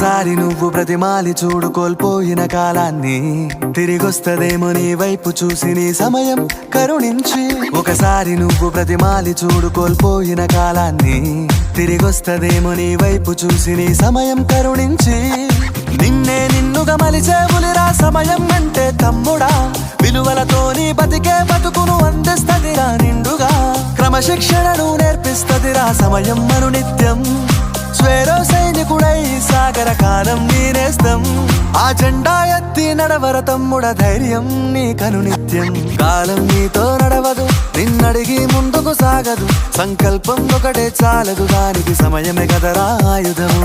ఒకసారి నువ్వు ప్రతిమాలి చూడు కోల్పోయిన కాలాన్ని. తిరిగొస్తదేమో నీ వైపు చూసి నీ సమయం కరుణించి. ఒకసారి నువ్వు ప్రతిమాలి చూడు కోల్పోయిన కాలాన్ని. తిరిగొస్తదేమో నీ వైపు చూసి నీ సమయం కరుణించి. నిన్నే నిన్నుగా మలిచేవులిరా సమయం అంటే తమ్ముడా. విలువలతోని బతికే బతుకును అందిస్తదిరా నిండుగా. క్రమశిక్షణను నేర్పిస్తదిరా సమయం మను నిత్యం. సాగర కాలం నీనేస్తం. ఆ జెండా ఎత్తి నడవర తమ్ముడ ధైర్యం నీ కను నిత్యం. కాలం నీతో నడవదు నిన్నడిగి ముందుకు సాగదు. సంకల్పం ఒకటే చాలదు దానికి సమయమే కదరా ఆయుధము.